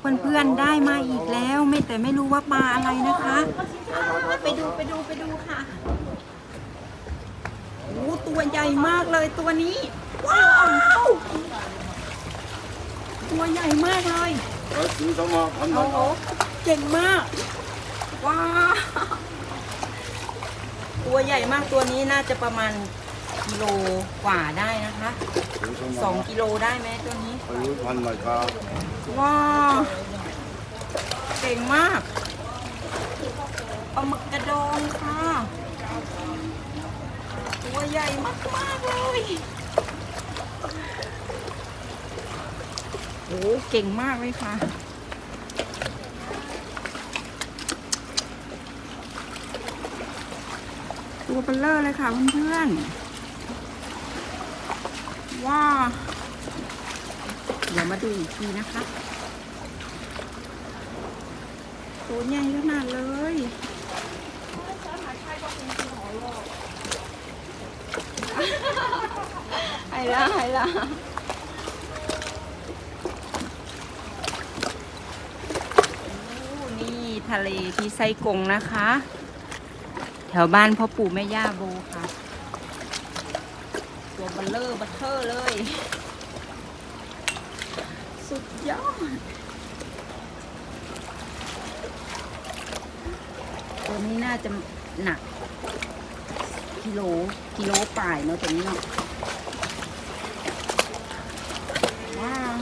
เพื่อนๆได้มาอีกแล้ว ไม่แต่ไม่รู้ว่าปลาอะไรนะคะ ไปดูไปดูไปดูค่ะโอ้ตัวใหญ่มากเลยตัวนี้ ว้าวตัวใหญ่มากเลยโอ้โหเก่งมากว้าตัวใหญ่มากตัวนี้น่าจะประมาณกิโลกว่าได้นะคะสองกิโลได้ไหมตัวนี้ว้า ก่งมากปลาหมึกกระดองค่ะตัวใหญ่มากมากๆเลยโอ้เก่งมากเลยค่ะตัวเบลเลอร์เลยค่ะเพื่อนๆว้าเดี๋ยวมาดูอีกทีนะคะ ตัวใหญ่ขนาดเลยไอ้ละไอ้ละนี่ทะเลที่ไซกงนะคะ แถวบ้านพ่อปู่แม่ย่าโบค่ะ ตัวเบลเลอร์บัตเทอร์เลย สุดยอด ตัวนี้น่าจะหนัก กิโลกิโลป่ายเนาะตัวนี้เนาะว้าว